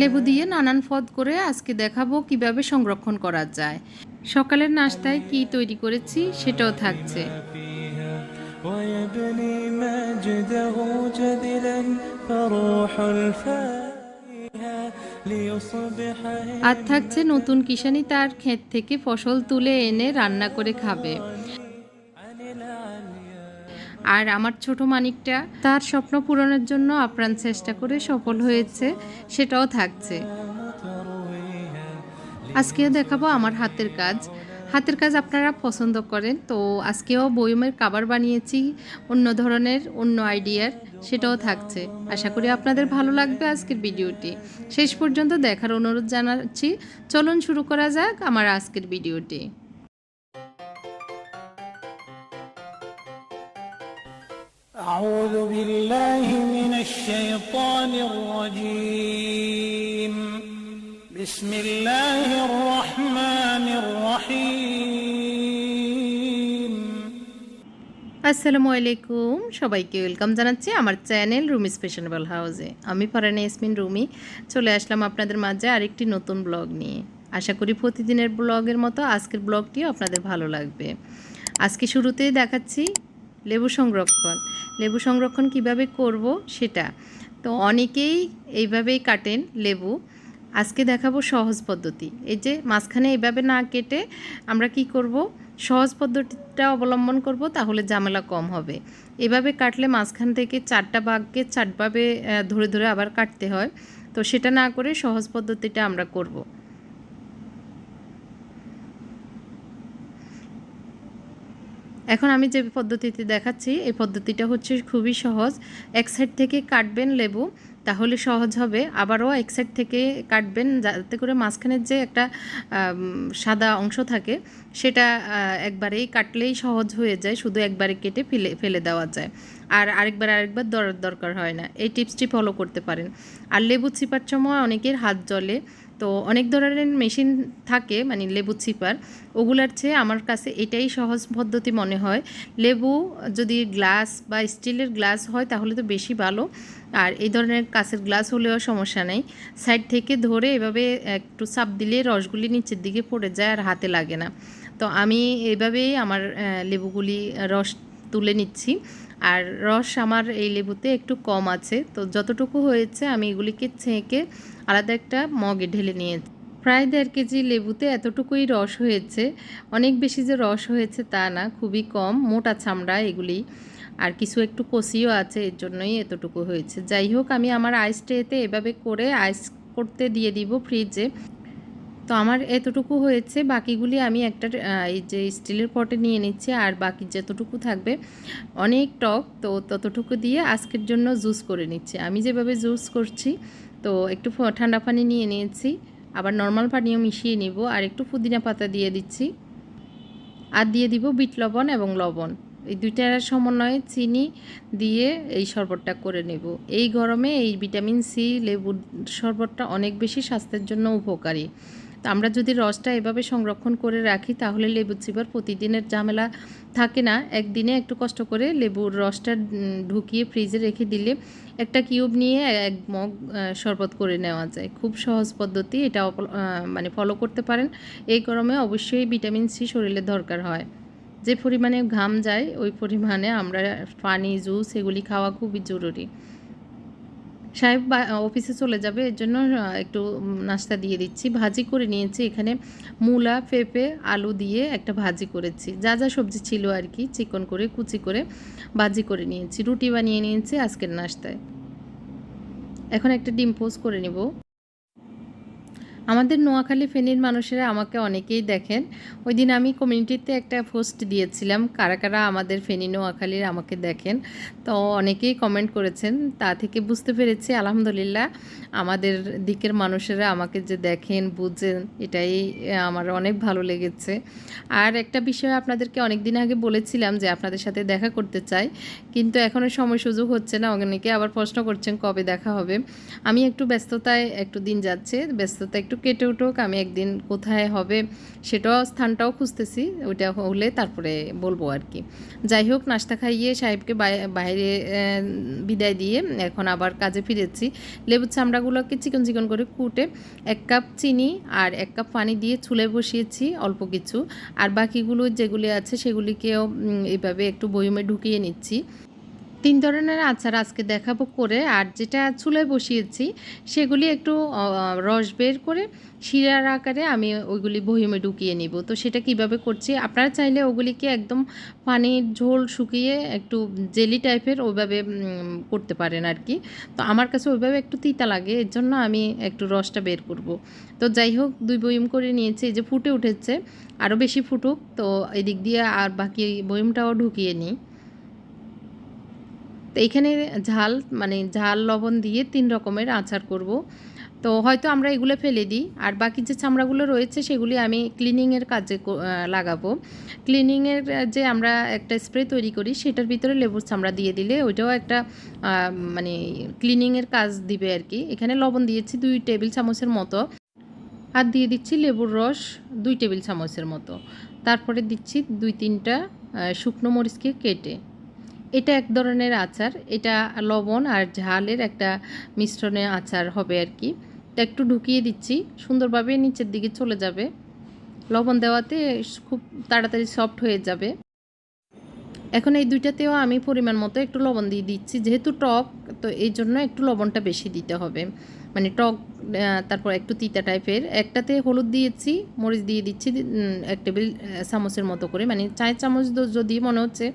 লেবু দিয়ে নানান পদ করে আজকে দেখাবো কীভাবে সংরক্ষণ করা যায়। সকালের নাস্তায় কি তৈরি করেছি সেটাও থাকছে। আর থাকছে নতুন কিষানি তার ক্ষেত থেকে ফসল তুলে এনে রান্না করে খাবে। আর আমার ছোট মানিকটা তার স্বপ্ন পূরণের জন্য আপ্রাণ চেষ্টা করে সফল হয়েছে, সেটাও থাকছে। আজকেও দেখাবো আমার হাতের কাজ। হাতের কাজ আপনারা পছন্দ করেন, তো আজকেও বইমের কাবার বানিয়েছি, অন্য ধরনের, অন্য আইডিয়ার, সেটাও থাকছে। আশা করি আপনাদের ভালো লাগবে আজকের ভিডিওটি। শেষ পর্যন্ত দেখার অনুরোধ জানাচ্ছি। চলুন শুরু করা যাক আমার আজকের ভিডিওটি। أعوذ بالله من الشيطان الرجيم بسم الله الرحمن الرحيم আসসালামু আলাইকুম সবাইকে ওয়েলকাম জানাচ্ছি আমার চ্যানেল রুমি স্পেশানেবল হাউসে আমি ফারানা ইয়াসমিন রুমি চলে আসলাম আপনাদের মাঝে আরেকটি নতুন ব্লগ নিয়ে আশা করি প্রতিদিনের ব্লগের মতো আজকের ব্লগটিও আপনাদের ভালো লাগবে আজকে শুরুতেই দেখাচ্ছি লেবু সংরক্ষণ। লেবু সংরক্ষণ কীভাবে করব সেটা। তো অনেকেই এইভাবেই কাটেন লেবু। আজকে দেখাবো সহজ পদ্ধতি। এই যে মাঝখানে এইভাবে না কেটে আমরা কি করব? সহজ পদ্ধতিটা অবলম্বন করব তাহলে ঝামেলা কম হবে। এভাবে কাটলে মাঝখান থেকে চারটা বাঘকে চারভাবে ধরে ধরে আবার কাটতে হয়। তো সেটা না করে সহজ পদ্ধতিটা আমরা করব। এখন আমি যে পদ্ধতিতে দেখাচ্ছি, এই পদ্ধতিটা হচ্ছে খুবই সহজ। এক সাইড থেকে কাটবেন লেবু, তাহলে সহজ হবে। আবারও এক সাইড থেকে কাটবেন, যাতে করে মাঝখানের যে একটা সাদা অংশ থাকে, সেটা একবারেই কাটলেই সহজ হয়ে যায়, শুধু একবারে কেটে ফেলে ফেলে দেওয়া যায়। আর আরেকবার আরেকবার দর- দরকার হয় না। এই টিপসটি ফলো করতে পারেন। আর লেবু চিপার সময় অনেকের হাত জ্বলে তো অনেক ধরনের মেশিন থাকে মানে লেবু চিপার ওগুলার চেয়ে আমার কাছে এটাই সহজ পদ্ধতি মনে হয়। লেবু যদি গ্লাস বা স্টিলের গ্লাস হয় তাহলে তো বেশি ভালো। আর এই ধরনের কাঁচের গ্লাস হলেও সমস্যা নেই। সাইড থেকে ধরে এভাবে একটু চাপ দিলে রসগুলি নিচের দিকে পড়ে যায় আর হাতে লাগে না। তো আমি এভাবেই আমার লেবুগুলি রস তুলে নিচ্ছি। আর রস আমার এই লেবুতে একটু কম আছে। তো যতটুকু হয়েছে আমি এগুলিকে ছেঁকে আলাদা একটা মগে ঢেলে নিয়েছি। প্রায় দেড় কেজি লেবুতে এতটুকুই রস হয়েছে। অনেক বেশি যে রস হয়েছে তা না, খুবই কম, মোটা চামড়া এগুলি। আর কিছু একটু কষিও আছে, এর জন্যই এতটুকু হয়েছে। যাই হোক, আমি আমার আইস ট্রেতে এভাবে করে আইস করতে দিয়ে দিব ফ্রিজে তো আমার এতটুকু হয়েছে। বাকিগুলি আমি একটা এই যে স্টিলের পটে নিয়ে নিচ্ছি আর বাকি যতটুকু থাকবে, অনেক টক, তো ততটুকু দিয়ে আজকের জন্য জুস করে নিচ্ছি। আমি যেভাবে জুস করছি, তো একটু ঠান্ডা পানি নিয়ে নিয়েছি। আবার নর্মাল পানিও মিশিয়ে নিব আর একটু পুদিনা পাতা দিয়ে দিচ্ছি। আর দিয়ে দিব বিট লবণ এবং লবণ। এই দুইটার সমন্বয়ে চিনি দিয়ে এই শরবতটা করে নেব। এই গরমে এই ভিটামিন সি লেবুর শরবতটা অনেক বেশি স্বাস্থ্যের জন্য উপকারী। আমরা যদি রসটা এভাবে সংরক্ষণ করে রাখি, তাহলে লেবু চিবার প্রতিদিনের ঝামেলা থাকে না। একদিনে একটু কষ্ট করে লেবুর রসটা ঢুকিয়ে ফ্রিজে রেখে দিলে একটা কিউব নিয়ে এক মগ শরবত করে নেওয়া যায়। খুব সহজ পদ্ধতি, এটা মানে ফলো করতে পারেন। এই গরমে অবশ্যই ভিটামিন সি শরীরে দরকার হয়। যে পরিমাণে ঘাম যায়, ওই পরিমাণে আমরা পানি, জুস এগুলি খাওয়া খুবই জরুরি। সাহেব অফিসে চলে যাবে, এর জন্য একটু নাস্তা দিয়ে দিচ্ছি। ভাজি করে নিয়েছি এখানে মূলা, পেঁপে, আলু দিয়ে একটা ভাজি করেছি। যা যা সবজি ছিল আর কি, চিকন করে, কুচি করে ভাজি করে নিয়েছি। রুটি বানিয়ে নিয়েছি আজকের নাস্তায়। এখন একটা ডিম পোস্ট করে নিব। আমাদের নোয়াখালী ফেনীর মানুষেরা আমাকে অনেকেই দেখেন। ওই দিন আমি কমিউনিটিতে একটা পোস্ট দিয়েছিলাম, কারা কারা আমাদের ফেনী নোয়াখালীর আমাকে দেখেন। তো অনেকেই কমেন্ট করেছেন, তা থেকে বুঝতে পেরেছি, আলহামদুলিল্লাহ, আমাদের দিকের মানুষেরা আমাকে যে দেখেন, বুঝেন, এটাই আমার অনেক ভালো লেগেছে। আর একটা বিষয় আপনাদেরকে অনেক দিন আগে বলেছিলাম যে আপনাদের সাথে দেখা করতে চাই, কিন্তু এখনও সময় সুযোগ হচ্ছে না। অনেকে আবার প্রশ্ন করছেন, কবে দেখা হবে? আমি একটু ব্যস্ততায় একটু দিন যাচ্ছে, ব্যস্ততা একটু একটু কেটে উঠুক, আমি একদিন কোথায় হবে সেটাও, স্থানটাও খুঁজতেছি, ওইটা হলে তারপরে বলব আর কি। যাই হোক, নাস্তা খাইয়ে সাহেবকে বাইরে বিদায় দিয়ে এখন আবার কাজে ফিরেছি। লেবুর চামড়াগুলোকে চিকন চিকন করে কুটে এক কাপ চিনি আর এক কাপ পানি দিয়ে চুলে বসিয়েছি অল্প কিছু। আর বাকিগুলো যেগুলি আছে সেগুলিকেও এভাবে একটু বয়মে ঢুকিয়ে নিচ্ছি। তিন ধরনের আচার আজকে দেখাবো করে। আর যেটা চুলায় বসিয়েছি, সেগুলি একটু রস বের করে শিরার আকারে আমি ওইগুলি বহিমে ঢুকিয়ে নিব। তো সেটা কীভাবে করছি? আপনারা চাইলে ওগুলিকে একদম পানির ঝোল শুকিয়ে একটু জেলি টাইপের ওইভাবে করতে পারেন আর কি তো আমার কাছে ওইভাবে একটু তিতা লাগে, এর জন্য আমি একটু রসটা বের করব। তো যাই হোক, দুই বয়ম করে নিয়েছি, এই যে ফুটে উঠেছে, আরও বেশি ফুটুক, তো এদিক দিয়ে আর বাকি বয়মটাও ঢুকিয়ে নিই। তো এখানে ঝাল মানে ঝাল, লবণ দিয়ে তিন রকমের আচার করব। তো হয়তো আমরা এগুলো ফেলে দিই। আর বাকি যে চামড়াগুলো রয়েছে, সেগুলি আমি ক্লিনিংয়ের কাজে লাগাবো। ক্লিনিংয়ের যে আমরা একটা স্প্রে তৈরি করি, সেটার ভিতরে লেবুর চামড়া দিয়ে দিলে ওইটাও একটা মানে ক্লিনিংয়ের কাজ দিবে আর কি। এখানে লবণ দিয়েছি দুই টেবিল চামচের মতো। আর দিয়ে দিচ্ছি লেবুর রস দুই টেবিল চামচের মতো। তারপরে দিচ্ছি দুই তিনটা শুকনো মরিচকে কেটে। এটা এক ধরনের আচার। এটা লবণ আর ঝালের একটা মিশ্রণে আচার হবে আর কি। তা একটু ঢুকিয়ে দিচ্ছি, সুন্দরভাবে নিচের দিকে চলে যাবে। লবণ দেওয়াতে খুব তাড়াতাড়ি সফট হয়ে যাবে। এখন এই দুইটাতেও আমি পরিমাণ মতো একটু লবণ দিয়ে দিচ্ছি। যেহেতু টক, তো এই জন্য একটু লবণটা বেশি দিতে হবে। মানে টক তারপর একটু তিতা টাইপের। একটাতে হলুদ দিয়েছি, মরিচ দিয়ে দিচ্ছি এক টেবিল চামচের মতো করে। মানে চার চামচ যদি মনে হচ্ছে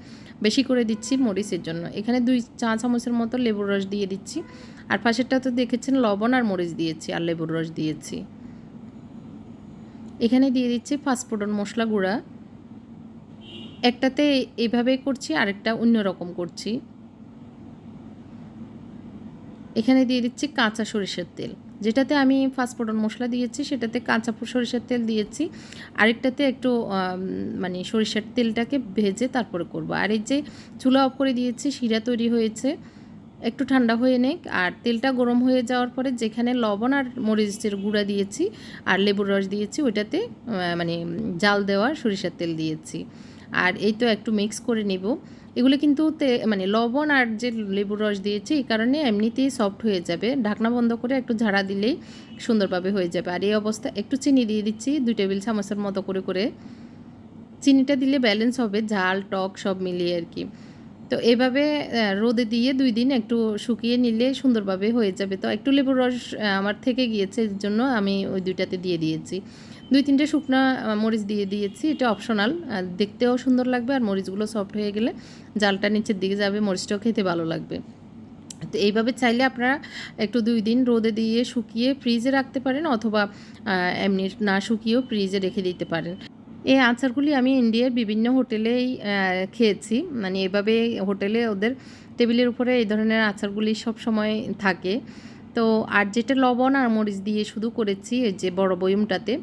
বেশি করে দিচ্ছি মরিচের জন্য। এখানে দুই চা চামচের মতো লেবুর রস দিয়ে দিচ্ছি। আর পাশেরটা তো দেখেছেন লবণ আর মরিচ দিয়েছি, আর লেবুর রস দিয়েছি। এখানে দিয়ে দিচ্ছি পাঁচফোড়ন মশলা গুঁড়া। একটাতে এইভাবে করছি, আরেকটা অন্য রকম করছি। এখানে দিয়ে দিচ্ছি কাঁচা সরিষার তেল। যেটাতে আমি পাঁচফোড়ন মশলা দিয়েছি, সেটাতে কাঁচা সরিষার তেল দিয়েছি। আরেকটাতে একটু মানে সরিষার তেলটাকে ভেজে তারপরে করব। আর এই যে চুলা অফ করে দিয়েছি, শিরা তৈরি হয়েছে, একটু ঠান্ডা হয়ে নেক। আর তেলটা গরম হয়ে যাওয়ার পরে যেখানে লবণ আর মরিচের গুঁড়া দিয়েছি আর লেবুর রস দিয়েছি, ওইটাতে মানে জাল দেওয়া সরিষার তেল দিয়েছি। আর এই তো একটু মিক্স করে নেব। এগুলো কিন্তু মানে লবণ আর যে লেবুর রস দিয়েছি, এই কারণে এমনিতেই সফট হয়ে যাবে। ঢাকনা বন্ধ করে একটু ঝাড়া দিলেই সুন্দরভাবে হয়ে যাবে। আর এই অবস্থা একটু চিনি দিয়ে দিচ্ছি, দুই টেবিল চামচের মতো করে করে। চিনিটা দিলে ব্যালেন্স হবে, ঝাল, টক সব মিলিয়ে আর কি। তো এভাবে রোদে দিয়ে দুই দিন একটু শুকিয়ে নিলে সুন্দরভাবে হয়ে যাবে। তো একটু লেবুর রস আমার থেকে গিয়েছে, এর জন্য আমি ওই দুইটাতে দিয়ে দিয়েছি। দুই তিনটে শুকনা মরিচ দিয়ে দিয়েছি, এটা অপশনাল দেখতেও সুন্দর লাগবে আর মরিচগুলো সফট হয়ে গেলে জালটা নিচের দিকে যাবে, মরিচটাও খেতে ভালো লাগবে। তো এইভাবে চাইলে আপনারা একটু দুই দিন রোদে দিয়ে শুকিয়ে ফ্রিজে রাখতে পারেন অথবা এমনি না শুকিয়েও ফ্রিজে রেখে দিতে পারেন। এই আচারগুলি আমি ইন্ডিয়ার বিভিন্ন হোটেলেই খেয়েছি। মানে এভাবে হোটেলে ওদের টেবিলের উপরে এই ধরনের আচারগুলি সব সময় থাকে। তো আর যেটা লবণ আর মরিচ দিয়ে শুধু করেছি এই যে বড় বয়মটাতে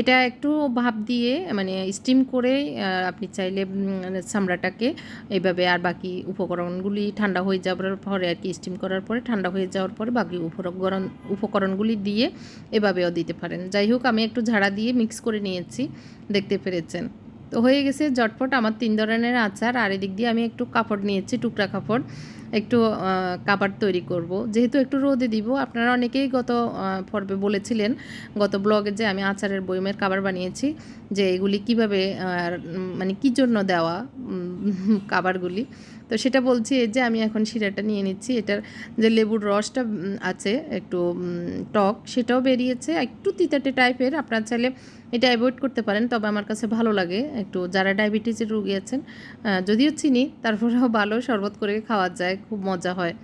এটা একটু ভাপ দিয়ে মানে স্টিম করে আপনি চাইলে উম, চামড়াটাকে এইভাবে আর বাকি উপকরণগুলি ঠান্ডা হয়ে যাওয়ার পরে আর কি স্টিম করার পরে ঠান্ডা হয়ে যাওয়ার পরে বাকি উপকরণ উপকরণগুলি দিয়ে এভাবেও দিতে পারেন। যাই হোক আমি একটু ঝাড়া দিয়ে মিক্স করে নিয়েছি দেখতে পেরেছেন। তো হয়ে গেছে জটপট আমার তিন ধরনের আচার আর এদিক দিয়ে আমি একটু কাপড় নিয়েছি টুকরা কাপড়। একটু কাবার তৈরি করব। যেহেতু একটু রোদে দিব, আপনারা অনেকেই গত পর্বে বলেছিলেন, গত ব্লগে যে আমি আচারের বইমের কাবার বানিয়েছি, যে এগুলি কীভাবে মানে কি জন্য দেওয়া কাবারগুলি তো সেটা বলছি যে আমি এখন শিরাটা নিয়ে নিচ্ছি, এটার যে লেবুর রসটা আছে, একটু টক, সেটাও বেরিয়েছে, একটু তিতাটে টাইপের, আপনার চাইলে এটা অ্যাভয়েড করতে পারেন, তবে আমার কাছে ভালো লাগে, একটু যারা ডায়াবেটিসের রুগী আছেন যদিও চিনি, তারপরেও ভালো, শরবত করে খাওয়া যায়, খুব মজা হয়।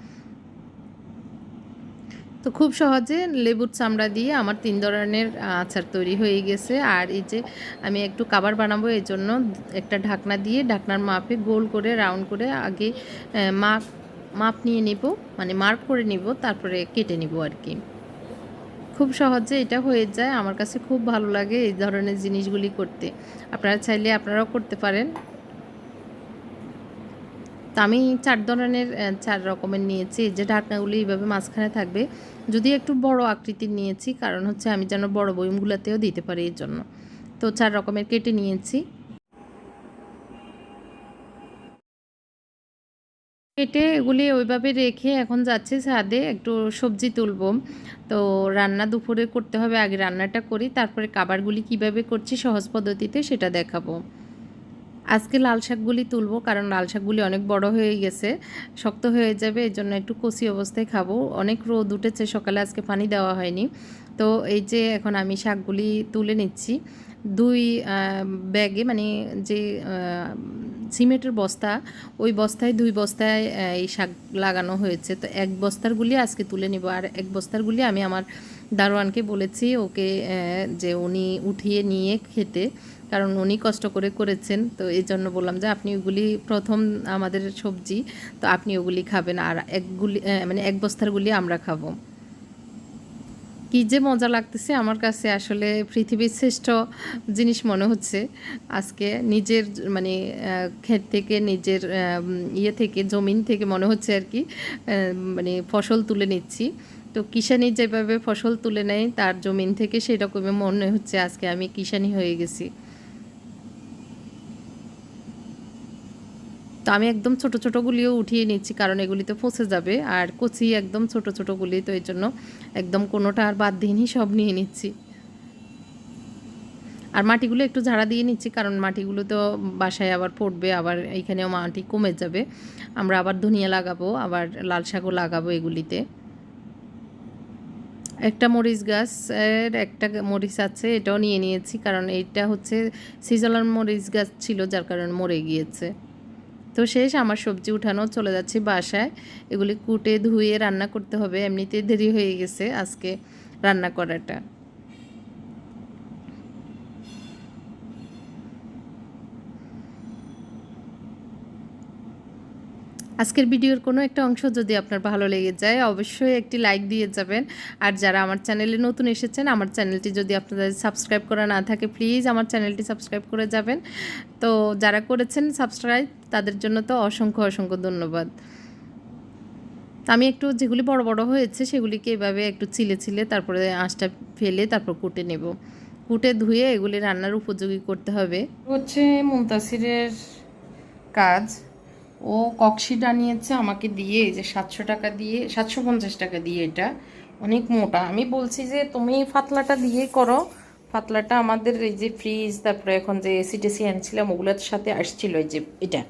তো খুব সহজে লেবুর চামড়া দিয়ে আমার তিন ধরনের আচার তৈরি হয়ে গেছে। আর এই যে আমি একটু কাবার বানাবো, এই জন্য একটা ঢাকনা দিয়ে ঢাকনার মাপে গোল করে, রাউন্ড করে আগে মাপ মাপ নিয়ে নিব মানে মার্ক করে নিব, তারপরে কেটে নিব আর কি। খুব সহজে এটা হয়ে যায়। আমার কাছে খুব ভালো লাগে এই ধরনের জিনিসগুলি করতে। আপনারা চাইলে আপনারাও করতে পারেন। তো আমি চার ধরনের চার রকমের নিয়েছি। যে ঢাকনাগুলি এইভাবে মাঝখানে থাকবে। যদি একটু বড় আকৃতির নিয়েছি, কারণ হচ্ছে আমি যেন বড় বইমগুলোতেও দিতে পারি এর জন্য। তো চার রকমের কেটে নিয়েছি। কেটে এগুলি ওইভাবে রেখে এখন যাচ্ছে ছাদে, একটু সবজি তুলব। তো রান্না দুপুরে করতে হবে, আগে রান্নাটা করি, তারপরে খাবারগুলি কীভাবে করছি সহজ পদ্ধতিতে সেটা দেখাবো। আজকে লাল শাকগুলি তুলবো, কারণ লাল শাকগুলি অনেক বড় হয়ে গেছে, শক্ত হয়ে যাবে, এই জন্য একটু কষি অবস্থায় খাব। অনেক রোদ উঠেছে, সকালে আজকে পানি দেওয়া হয়নি। তো এই যে এখন আমি শাকগুলি তুলে নিচ্ছি, দুই ব্যাগে মানে যে সিমেন্টের বস্তা, ওই বস্তায়, দুই বস্তায় এই শাক লাগানো হয়েছে। তো এক বস্তারগুলি আজকে তুলে নিব, আর এক বস্তারগুলি আমি আমার দারোয়ানকে বলেছি, ওকে যে উনি উঠিয়ে নিয়ে খেতে। কারণ উনি কষ্ট করে করেছেন, তো এই জন্য বললাম যে আপনি ওগুলি প্রথম আমাদের সবজি, তো আপনি ওগুলি খাবেন আর একগুলি মানে এক বস্তারগুলি আমরা খাব। কি যে মজা লাগতেছে আমার কাছে আসলে পৃথিবীর শ্রেষ্ঠ জিনিস মনে হচ্ছে। আজকে নিজের মানে ক্ষেত থেকে নিজের ইয়ে থেকে, জমিন থেকে মনে হচ্ছে আর কি মানে ফসল তুলে নিচ্ছি। তো কিষানি যেভাবে ফসল তুলে নেয় তার জমিন থেকে সেরকমই মনে হচ্ছে আজকে আমি কিষানি হয়ে গেছি। তো আমি একদম ছোট ছোটোগুলিও উঠিয়ে নিচ্ছি, কারণ এগুলিতে পচে যাবে। আর কচি একদম ছোট ছোটোগুলি তো এই জন্য একদম কোনোটা আর বাদ দিইনি সব নিয়ে নিচ্ছি। আর মাটিগুলো একটু ঝাড়া দিয়ে নিচ্ছি, কারণ মাটিগুলো তো বাসায় আবার পড়বে, আবার এইখানেও মাটি কমে যাবে। আমরা আবার ধনিয়া লাগাবো, আবার লাল শাকও লাগাবো এগুলিতে। একটা মরিচ গাছ এর একটা মরিচ আছে, এটাও নিয়ে নিয়েছি, কারণ এইটা হচ্ছে সিজলার মরিচ গাছ ছিল, যার কারণে মরে গিয়েছে। তো শেষ আমার সবজি উঠানো, চলে যাচ্ছে বাসায়। এগুলি কুটে, ধুয়ে রান্না করতে হবে। এমনিতেই দেরি হয়ে গেছে আজকে রান্না করাটা। আজকের ভিডিওর কোনো একটা অংশ যদি আপনার ভালো লেগে যায়, অবশ্যই একটি লাইক দিয়ে যাবেন। আর যারা আমার চ্যানেলে নতুন এসেছেন, আমার চ্যানেলটি যদি আপনাদের সাবস্ক্রাইব করা না থাকে প্লিজ আমার চ্যানেলটি সাবস্ক্রাইব করে যাবেন। তো যারা করেছেন সাবস্ক্রাইব তাদের জন্য তো অসংখ্য অসংখ্য ধন্যবাদ। আমি একটু যেগুলি বড় বড় হয়েছে, সেগুলিকে এভাবে একটু চিলে চিলে তারপরে আঁশটা ফেলে তারপর কুটে নেব। কুটে ধুয়ে এগুলি রান্নার উপযোগী করতে হবে। হচ্ছে মুমতাসিরের কাজ। ও ককশিট আনিয়েছে আমাকে দিয়ে যে সাতশো টাকা দিয়ে, সাতশো পঞ্চাশ টাকা দিয়ে এটা। অনেক মোটা। আমি বলছি যে, তুমি ফাতলাটা দিয়ে করো। ফাতলাটা আমাদের এই যে ফ্রিজ তারপরে এখন যে এসি টেসি আনছিলাম, ওগুলোর সাথে আসছিল এই যে এটা।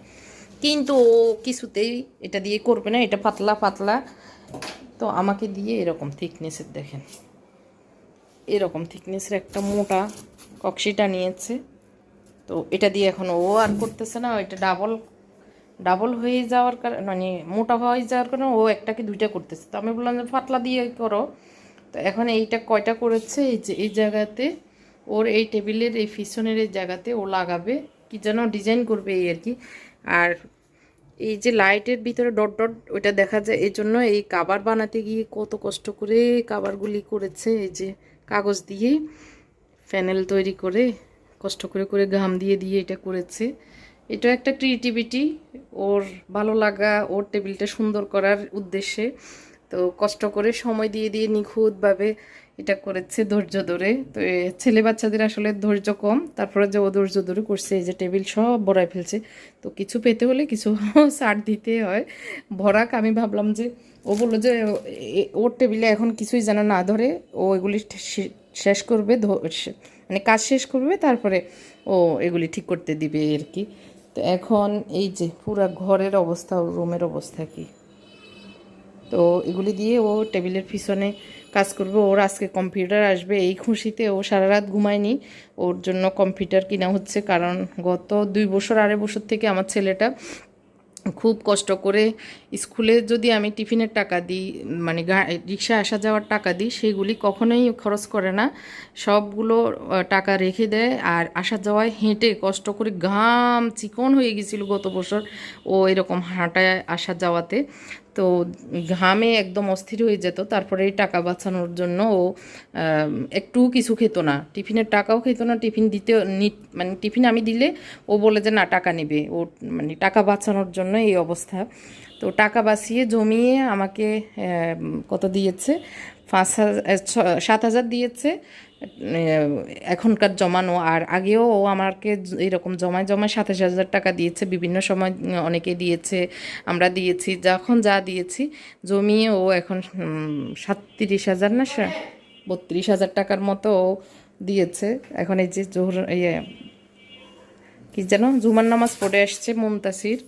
কিন্তু ও কিছুতেই এটা দিয়ে করবে না। এটা পাতলা পাতলা তো আমাকে দিয়ে এরকম থিকনেসের দেখেন। এরকম থিকনেসের একটা মোটা ককশিটা নিয়েছে। তো এটা দিয়ে এখন ও আর করতেছে না। এটা ডাবল ডাবল হয়ে যাওয়ার কারণে মানে মোটা হয়ে যাওয়ার কারণে ও একটাকে দুইটা করতেছে। তো আমি বললাম যে পাতলা দিয়ে করো। তো এখন এইটা কয়টা করেছে? এই যে, এই জায়গাতে ওর এই টেবিলের, এই পিছনের এই জায়গাতে ও লাগাবে। কি যেন ডিজাইন করবে এই আর কি। আর এই যে লাইটের ভিতরে ডট ডট ওইটা দেখা যায়, এই জন্য এই কাবার বানাতে গিয়ে কত কষ্ট করে কাবারগুলি করেছে। এই যে কাগজ দিয়ে প্যানেল তৈরি করে কষ্ট করে করে ঘাম দিয়ে দিয়ে এটা করেছে। এটা একটা ক্রিয়েটিভিটি ওর ভালো লাগা, ওর টেবিলটা সুন্দর করার উদ্দেশ্যে। তো কষ্ট করে সময় দিয়ে দিয়ে নিখুঁতভাবে এটা করেছে ধৈর্য ধরে। তো ছেলে বাচ্চাদের আসলে ধৈর্য কম, তারপরে যে ও ধৈর্য ধরে করছে, এই যে টেবিল সব ভরাই ফেলছে। তো কিছু পেতে হলে কিছু ছাড় দিতে হয়। ভরাক, আমি ভাবলাম যে ও বলল যে ওর টেবিলে এখন কিছুই যেন না ধরে, ও এগুলি শেষ করবে মানে কাজ শেষ করবে, তারপরে ও এগুলি ঠিক করতে দিবে আর কি। তো এখন এই যে পুরো ঘরের অবস্থা রুমের অবস্থা কি? তো এগুলি দিয়ে ও টেবিলের পিছনে কাজ করবে। ওর আজকে কম্পিউটার আসবে। এই খুশিতে ও সারা রাত ঘুমায়নি। ওর জন্য কম্পিউটার কিনা হচ্ছে, কারণ গত দুই বছর, আড়াই বছর থেকে আমার ছেলেটা খুব কষ্ট করে স্কুলে যদি আমি টিফিনের টাকা দিই মানে রিক্সা আসা যাওয়ার টাকা দিই, সেগুলি কখনোই খরচ করে না। সবগুলো টাকা রেখে দেয় আর আসা যাওয়ায় হেঁটে কষ্ট করে ঘাম, চিকন হয়ে গেছিল গত বছর ও এরকম হাঁটায় আসা যাওয়াতে। তো ঘামে একদম অস্থির হয়ে যেত, তারপরে এই টাকা বাঁচানোর জন্য ও একটু কিছু খেত না। টিফিনের টাকাও খেত না, টিফিন দিতে মানে টিফিন আমি দিলে ও বলে যে, না, টাকা নেবে। ও মানে টাকা বাঁচানোর জন্য এই অবস্থা। তো টাকা বাঁচিয়ে জমিয়ে আমাকে কত দিয়েছে? পাঁচ হাজার সাত হাজার দিয়েছে। এখনকার জমানো। আর আগেও ও আমাকে এরকম জমায় জমায় সাতাশ হাজার টাকা দিয়েছে। বিভিন্ন সময় অনেকে দিয়েছে, আমরা দিয়েছি, যখন যা দিয়েছি, জমিয়ে ও এখন সাতত্রিশ হাজার না বত্রিশ হাজার টাকার মতো ও দিয়েছে। এখন এই যে জোহর ইয়ে কি যেন, জুমার নামাজ পড়ে আসছে মুমতাসির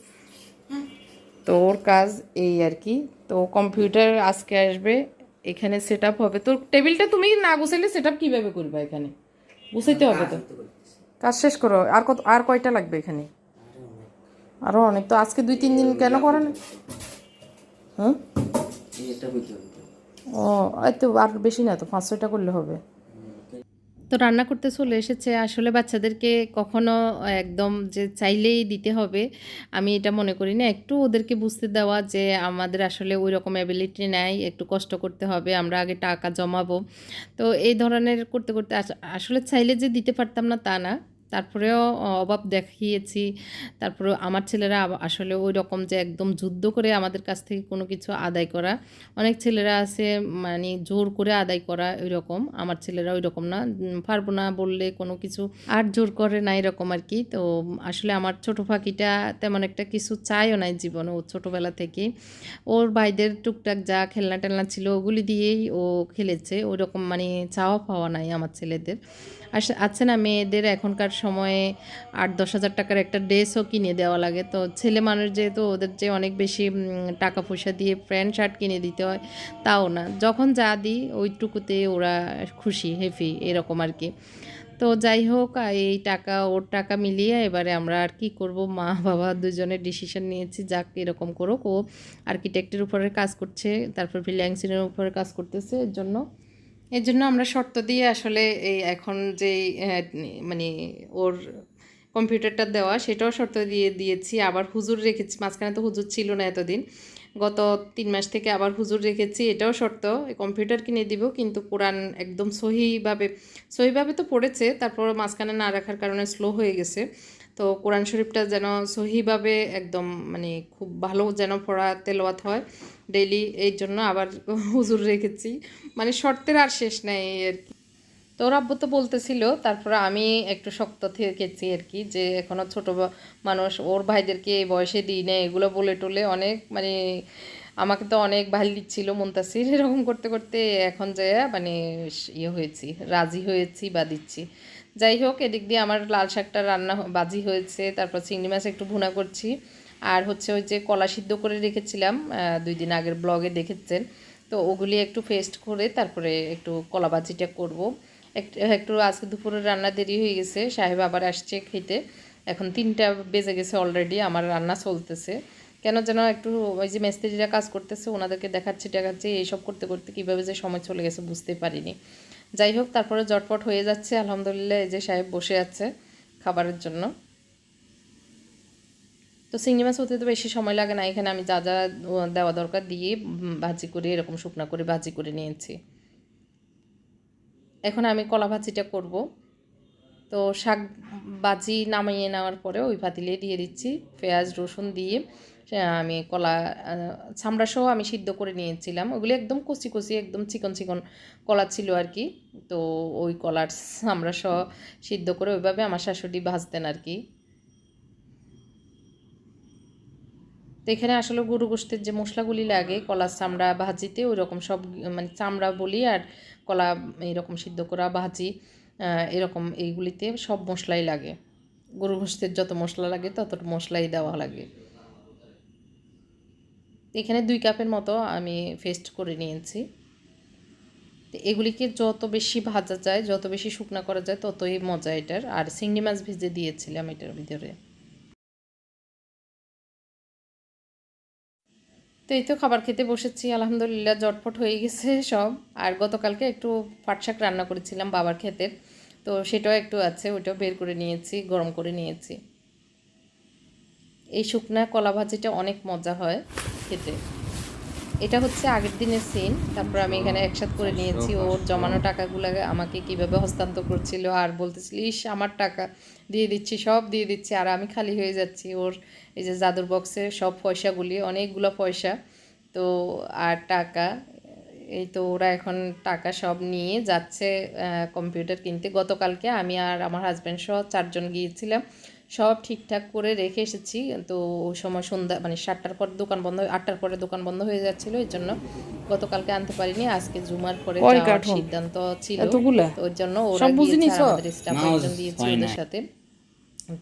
তো ওর কাজ এই আর কি। তো কম্পিউটার আজকে আসবে এখানে সেট হবে। তোর টেবিলটা তুমি না গুছাইলে সেট আপ কীভাবে করবে এখানে? গুছাইতে হবে তো। কাজ শেষ করো। আর কত আর কয়টা লাগবে এখানে? আরও অনেক। তো আজকে দুই তিন দিন কেন করেন হ্যাঁ ও এই তো আর বেশি না তো পাঁচ ছয়টা করলে হবে। তো রান্না করতে চলে এসেছে। আসলে বাচ্চাদেরকে কখনো একদম যে চাইলেই দিতে হবে, আমি এটা মনে করি না। একটু ওদেরকে বুঝতে দেওয়া যে আমাদের আসলে ওই রকম অ্যাবিলিটি নাই, একটু কষ্ট করতে হবে, আমরা আগে টাকা জমাবো। তো এই ধরনের করতে করতে আস- আসলে চাইলে যে দিতে পারতাম না তা না। তারপরেও অভাব দেখিয়েছি। তারপরে আমার ছেলেরা আসলে ওই রকম যে একদম যুদ্ধ করে আমাদের কাছ থেকে কোনো কিছু আদায় করা। অনেক ছেলেরা আছে মানে জোর করে আদায় করা ওই রকম আমার ছেলেরা ওই রকম না পারব না বললে কোনো কিছু আর জোর করে না এরকম আর কি। তো আসলে আমার ছোট পাখিটা তেমন একটা কিছু চায়ও নাই জীবনে ও ছোটোবেলা থেকে। ওর ভাইদের টুকটাক যা খেলনা টেলনা ছিল ওগুলি দিয়েই ও খেলেছে। ওই রকম মানে চাওয়া পাওয়া নাই আমার ছেলেদের। আছে না মেয়েদের এখনকার সময়ে আট দশ হাজার টাকার একটা ড্রেসও কিনে দেওয়া লাগে। তো ছেলে মানুষ যেহেতু ওদের যে অনেক বেশি টাকা পয়সা দিয়ে প্যান্ট, শার্ট কিনে দিতে হয়, তাও না। যখন যা দিই ওইটুকুতে ওরা খুশি হেফি এরকম আর কি। তো যাই হোক এই টাকা, ওর টাকা মিলিয়ে এবারে আমরা আর কি করব? মা, বাবা দুজনে ডিসিশন নিয়েছি, যাক এরকম করুক। ও আর্কিটেক্টের উপরে কাজ করছে, তারপর ফ্রিল্যান্সিংয়ের উপরে কাজ করতেছে, এর জন্য এর জন্য আমরা শর্ত দিয়ে আসলে এই এখন যে মানে ওর কম্পিউটারটা দেওয়া, সেটাও শর্ত দিয়ে দিয়েছি। আবার হুজুর রেখেছি, মাঝখানে তো হুজুর ছিল না এতদিন। গত তিন মাস থেকে আবার হুজুর রেখেছি, এটাও শর্ত। কম্পিউটার কিনে দিব, কিন্তু কোরআন একদম সহিভাবে সহিভাবে তো পড়েছে, তারপর মাঝখানে না রাখার কারণে স্লো হয়ে গেছে। তো কোরআন শরীফটা যেন সহিভাবে একদম মানে খুব ভালো যেন পড়া, তেলাওয়াত হয় ডেইলি এই জন্য আবার হুজুর রেখেছি। মানে শর্তের আর শেষ নেই আর কি। তো ওর আব্বু তো বলতেছিল, তারপরে আমি একটু শক্ত থেকেছি আর কি, যে এখনও ছোটো মানুষ, ওর ভাইদেরকে এই বয়সে দিই না এগুলো বলে টলে অনেক মানে আমাকে তো অনেক ভালো দিচ্ছিল মুন্তাসির, এরকম করতে করতে এখন যে মানে ইয়ে হয়েছি, রাজি হয়েছি বা দিচ্ছি। যাই হোক, এদিক দিয়ে আমার লাল শাকটা রান্না বাজি হয়েছে, তারপর চিংড়ি মাছ একটু ভুনা করছি। আর হচ্ছে ওই যে কলা সিদ্ধ করে রেখেছিলাম দুই দিন আগের ব্লগে দেখেছেন। তো ওগুলি একটু পেস্ট করে তারপরে একটু কলা ভাজিটা করব। একটু আজকে দুপুরে রান্না দেরি হয়ে গেছে, সাহেব আবার আসছে খেতে। এখন তিনটা বেজে গেছে অলরেডি আমার রান্না চলতেছে। কেন যেন একটু ওই যে মিস্ত্রিরা কাজ করতেছে, ওনাদেরকে দেখাচ্ছি দেখাচ্ছি, এইসব করতে করতে কীভাবে যে সময় চলে গেছে বুঝতে পারিনি। যাই হোক, তারপরে জটপট হয়ে যাচ্ছে, আলহামদুলিল্লাহ এই যে সাহেব বসে আছে খাবারের জন্য। তো চিংড়ি মাছ হতে তো বেশি সময় লাগে না, এখানে আমি যা যা দেওয়া দরকার দিয়ে ভাজি করে, এরকম শুকনা করে ভাজি করে নিয়েছি। এখন আমি কলা ভাজিটা করব। তো শাক ভাজি নামিয়ে নেওয়ার পরে ওই পাতিলে দিয়ে দিচ্ছি পেঁয়াজ, রসুন দিয়ে। আমি কলা সহ আমি সিদ্ধ করে নিয়েছিলাম। ওগুলি একদম কচি কচি একদম চিকন চিকন কলা ছিল আর কি। তো ওই কলার সহ সিদ্ধ করে ওইভাবে আমার শাশুড়ি ভাজতেন আর কি। তো এখানে আসলে গরু গোষ্ঠের যে মশলাগুলি লাগে, কলার চামড়া ভাজিতে ওই রকম সব মানে চামড়া বলি আর কলা এরকম সিদ্ধ করা, ভাজি এরকম এইগুলিতে সব মশলাই লাগে। গরু গোষ্ঠের যত মশলা লাগে তত মশলাই দেওয়া লাগে। এখানে দুই কাপের মতো আমি ফেস্ট করে নিয়েছি। এগুলিকে যত বেশি ভাজা যায়, যত বেশি শুকনা করা যায়, ততই মজা এটার। আর চিংড়ি মাছ ভেজে দিয়েছিলাম এটার ভিতরে। তো এই তো খাবার খেতে বসেছি, আলহামদুলিল্লাহ জটপট হয়ে গেছে সব। আর গতকালকে একটু ফাটশাক রান্না করেছিলাম বাবার ক্ষেতের, তো সেটাও একটু আছে, ওইটাও বের করে নিয়েছি, গরম করে নিয়েছি। এই শুকনা কলা ভাজিটা অনেক মজা হয় খেতে। এটা হচ্ছে আগের দিনের সিন তারপর আমি এখানে একসাথে করে নিয়েছি ওর জমানো টাকাগুলো। আমাকে কীভাবে হস্তান্তর করছিল আর বলতেছিল ইস আমার টাকা দিয়ে দিচ্ছি সব দিয়ে দিচ্ছি। আর আমি খালি হয়ে যাচ্ছি ওর এই যে জাদুর বক্সে সব পয়সাগুলি অনেকগুলো পয়সা। তো আর টাকা এই তো ওরা এখন টাকা সব নিয়ে যাচ্ছে কম্পিউটার কিনতে। গতকালকে আমি আর আমার হাজব্যান্ড সহ চারজন গিয়েছিলাম। সব ঠিকঠাক করে রেখে এসেছি। তো ওই সময় সন্ধ্যা মানে সাতটার পর দোকান বন্ধ আটটার পরে দোকান বন্ধ হয়ে যাচ্ছিল এই জন্য গতকালকে আনতে পারিনি আজকে জুমার পরে যাওয়ার সিদ্ধান্ত ছিল। তো জন্য ওরা গিয়েছে আমাদের স্টাফ একজন দিয়েছে ওদের সাথে।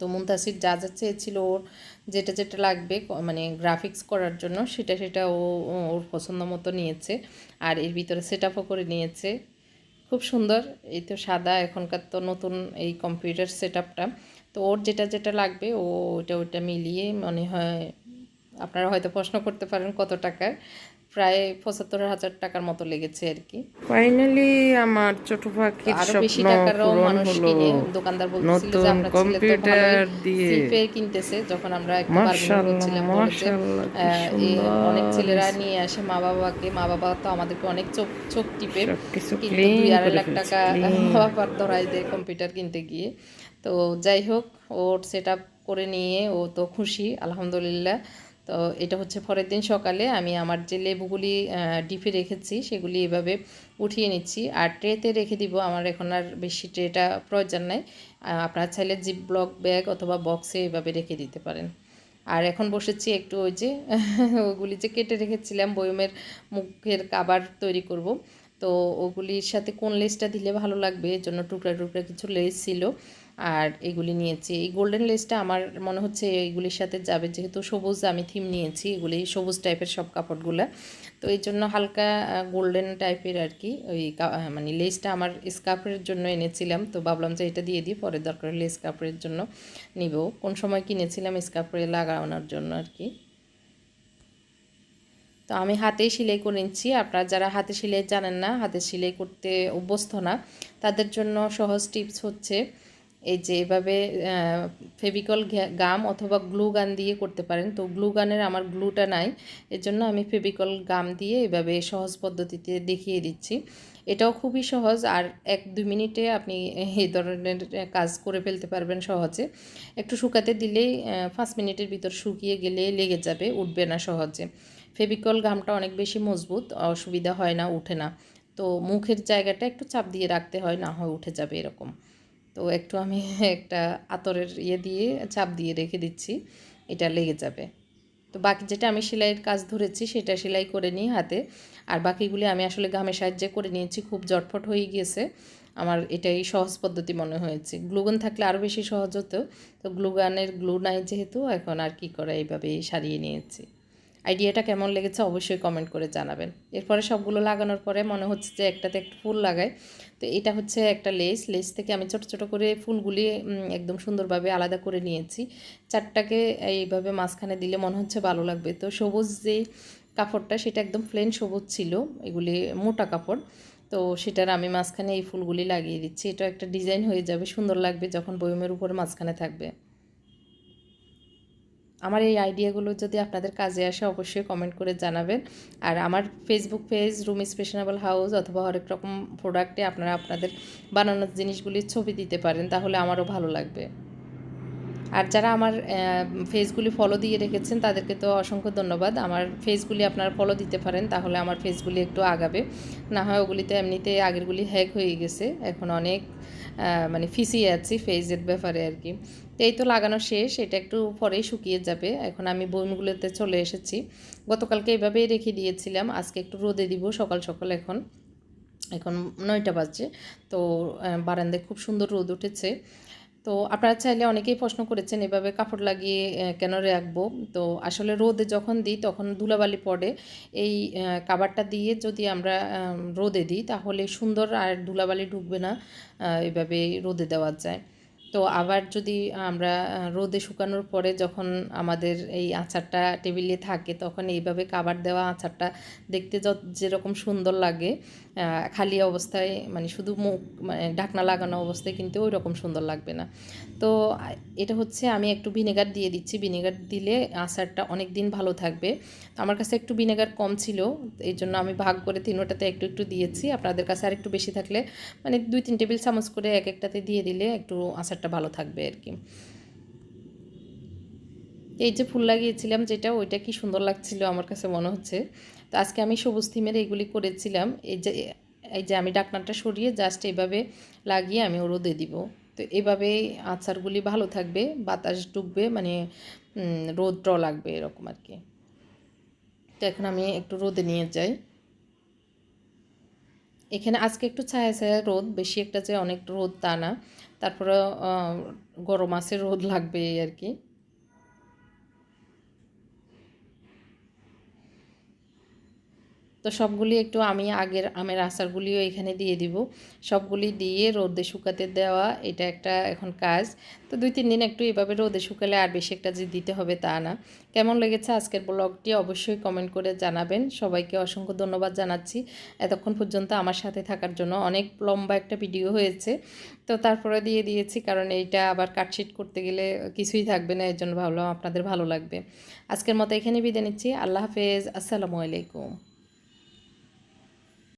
তো মুনতাসির যা যা চেয়েছিল ওর যেটা যেটা লাগবে মানে গ্রাফিক্স করার জন্য সেটা সেটা ও ও- ওর পছন্দ মতো নিয়েছে। আর এর ভিতরে সেট আপও করে নিয়েছে। খুব সুন্দর এই তো সাদা এখনকার তো নতুন এই কম্পিউটার সেট আপটা তো ওর যেটা যেটা লাগবে ও ওটা ওইটা মিলিয়ে মনে হয় আপনারা হয়তো প্রশ্ন করতে পারেন কত টাকার। প্রায় পঁচাত্তর হাজার টাকার মতো লেগেছে আর কি। ফাইনালি আমার ছোট পাখির আরও বেশি টাকারও মানুষ কিনে দোকানদার বলছিল যে আমরা কম্পিউটার দিয়ে। সিপে কিনতেছে যখন আমরা একটু বার্গেনিং করছিলাম অনেক ছেলেরা নিয়ে আসে মা বাবাকে মা বাবা তো আমাদেরকে অনেক চোখ চোখ টিপে। কিন্তু দুই আড়াই লাখ টাকা বাবার ধরাই দেয় কম্পিউটার কিনতে গিয়ে। তো যাই হোক, ওর সেট করে নিয়ে ও তো খুশি, আলহামদুলিল্লাহ। তো এটা হচ্ছে পরের দিন সকালে আমি আমার যে লেবুগুলি ডিপে রেখেছি সেগুলি এভাবে উঠিয়ে নিচ্ছি। আর ট্রেতে রেখে দিব আমার এখন আর বেশি ট্রেটা প্রয়োজন নাই। আপনার চাইলে জিপ ব্লক ব্যাগ অথবা বক্সে এভাবে রেখে দিতে পারেন। আর এখন বসেছি একটু ওই যে, ওগুলি যে কেটে রেখেছিলাম বয়মের মুখের কাবার তৈরি করব। তো ওগুলির সাথে কোন লেসটা দিলে ভালো লাগবে? এর জন্য টুকরা টুকরা কিছু লেস ছিল। আর এগুলি নিয়েছি। এই গোল্ডেন লেসটা আমার মনে হচ্ছে এইগুলির সাথে যাবে। যেহেতু সবুজ, আমি থিম নিয়েছি এগুলি সবুজ টাইপের সব কাপড়গুলো। তো এই জন্য হালকা গোল্ডেন টাইপের আর কি ওই মানে লেসটা আমার স্কার্ফের জন্য এনেছিলাম। তো ভাবলাম যে এটা দিয়ে দিই, পরে দরকার লেস কাপড়ের জন্য নিব। কোন সময় কিনেছিলাম স্কার্ফে লাগানোর জন্য আর কি। তো আমি হাতেই সেলাই করে নিচ্ছি। আপনারা যারা হাতে সেলাই জানেন না, হাতে সেলাই করতে অভ্যস্ত না, তাদের জন্য সহজ টিপস হচ্ছে এই যে এভাবে ফেভিকল গাম অথবা গ্লু গান দিয়ে করতে পারেন। তো গ্লু গানের আমার গ্লুটা নাই এর জন্য আমি ফেভিকল গাম দিয়ে এভাবে সহজ পদ্ধতিতে দেখিয়ে দিচ্ছি। এটাও খুবই সহজ, আর এক দুই মিনিটে আপনি এই ধরনের কাজ করে ফেলতে পারবেন সহজে। একটু শুকাতে দিলেই পাঁচ মিনিটের ভিতর শুকিয়ে গেলে লেগে যাবে, উঠবে না সহজে। ফেভিকল গামটা অনেক বেশি মজবুত, অসুবিধা হয় না, উঠে না। তো মুখের জায়গাটা একটু চাপ দিয়ে রাখতে হয়, না হয় উঠে যাবে এরকম। তো একটু আমি একটা আতরের ইয়ে দিয়ে, চাপ দিয়ে রেখে দিচ্ছি, এটা লেগে যাবে। তো বাকি যেটা আমি সেলাইয়ের কাজ ধরেছি, সেটা সেলাই করে নিই হাতে। আর বাকিগুলি আমি আসলে গামের সাহায্যে করে নিয়েছি, খুব জটফট হয়ে গিয়েছে। আমার এটাই সহজ পদ্ধতি মনে হয়েছে। গ্লুগান থাকলে আরও বেশি সহজ হতো। তো গ্লুগানের গ্লু নাই যেহেতু, এখন আর কি করা, এইভাবেই সারিয়ে নিয়েছি। আইডিয়াটা কেমন লেগেছে অবশ্যই কমেন্ট করে জানাবেন। এরপরে সবগুলো লাগানোর পরে মনে হচ্ছে যে একটাতে একটা ফুল লাগাই। তো এটা হচ্ছে একটা লেস লেস থেকে আমি ছোট ছোট করে ফুলগুলি একদম সুন্দরভাবে আলাদা করে নিয়েছি। চারটাকে এইভাবে মাঝখানে দিলে মনে হচ্ছে ভালো লাগবে। তো সবুজ যে কাপড়টা সেটা একদম প্লেন সবুজ ছিল। এগুলি মোটা কাপড়। তো সেটার আমি মাঝখানে এই ফুলগুলি লাগিয়ে দিচ্ছি। এটা একটা ডিজাইন হয়ে যাবে, সুন্দর লাগবে যখন বয়মের উপরে মাঝখানে থাকবে। আমার এই আইডিয়াগুলো যদি আপনাদের কাজে আসে, অবশ্যই কমেন্ট করে জানাবেন। আর আমার Facebook page room fashionable house অথবা হরেক রকম প্রোডাক্টে আপনারা আপনাদের বানানোর জিনিসগুলির ছবি দিতে পারেন, তাহলে আমারও ভালো লাগবে। আর যারা আমার ফেসগুলি ফলো দিয়ে রেখেছেন, তাদেরকে তো অসংখ্য ধন্যবাদ। আমার ফেসগুলি আপনারা ফলো দিতে পারেন, তাহলে আমার ফেসগুলি একটু আগাবে। না হয় ওগুলিতে এমনিতে আগেরগুলি হ্যাক হয়ে গেছে, এখন অনেক মানে ফিসিয়ে আছি ফেসের ব্যাপারে আর কি। তো এই তো লাগানো শেষ, এটা একটু পরেই শুকিয়ে যাবে। এখন আমি বইমগুলোতে চলে এসেছি। গতকালকে এভাবেই রেখে দিয়েছিলাম, আজকে একটু রোদে দিব, সকাল সকাল এখন। এখন নয়টা বাজছে, তো বারান্দায় খুব সুন্দর রোদ উঠেছে। তো আপনারা চাইলে অনেকেই প্রশ্ন করেছেন এভাবে কাপড় লাগিয়ে কেন রাখব? তো আসলে রোদে যখন দিই তখন ধুলাবালি পড়ে। এই কাবারটা দিয়ে যদি আমরা রোদে দিই তাহলে সুন্দর আর ধুলাবালি ঢুকবে না এভাবে রোদে দেওয়া যায়। তো আবার যদি আমরা রোদে শুকানোর পরে যখন আমাদের এই আচারটা টেবিলে থাকে তখন এইভাবে কাবার দেওয়া আচারটা দেখতে যেরকম সুন্দর লাগে খালি অবস্থায় মানে শুধু মুখ মানে ঢাকনা লাগানো অবস্থায় কিন্তু ওই রকম সুন্দর লাগবে না। তো এটা হচ্ছে আমি একটু ভিনেগার দিয়ে দিচ্ছি। ভিনেগার দিলে আচারটা অনেক দিন ভালো থাকবে। আমার কাছে একটু ভিনেগার কম ছিল, এই জন্য আমি ভাগ করে তিনোটাতে একটু একটু দিয়েছি। আপনাদের কাছে আর একটু বেশি থাকলে মানে দুই, তিন টেবিল চামচ করে এক একটাতে দিয়ে দিলে একটু আচারটা ভালো থাকবে আর কি। এই যে ফুল লাগিয়েছিলাম যেটা, ওইটা কি সুন্দর লাগছিল আমার কাছে মনে হচ্ছে। তো আজকে আমি সবুজ থিমের এইগুলি করেছিলাম। এই যে এই যে আমি ডাকনাটা সরিয়ে জাস্ট এইভাবে লাগিয়ে আমি রোদে দিব। তো এভাবে আচারগুলি ভালো থাকবে, বাতাস ডুববে মানে রোদটাও লাগবে এরকম আর কি। তো এখন আমি একটু রোদে নিয়ে যাই। এখানে আজকে একটু ছায়া ছায়া রোদ, বেশি একটা যে অনেক রোদ তা না। তারপরে গরম আছে রোদ লাগবে আর কি। তো সবগুলি একটু আমি আগের আমের আচারগুলিও এখানে দিয়ে দিব। সবগুলি দিয়ে রোদে শুকাতে দেওয়া, এটা একটা এখন কাজ। তো দুই, তিন দিন একটু এভাবে রোদে শুকালে আর বেশি একটা যে দিতে হবে তা না। কেমন লেগেছে আজকের ব্লগটি অবশ্যই কমেন্ট করে জানাবেন। সবাইকে অসংখ্য ধন্যবাদ জানাচ্ছি। এতক্ষণ পর্যন্ত আমার সাথে থাকার জন্য অনেক লম্বা একটা ভিডিও হয়েছে। তো তারপরে দিয়ে দিয়েছি, কারণ এইটা আবার কাটশিট করতে গেলে কিছুই থাকবে না, এর জন্য ভাবলাম আপনাদের ভালো লাগবে। আজকের মতো এখানে বিদায় নিচ্ছি। আল্লাহ হাফেজ। আসসালামু আলাইকুম।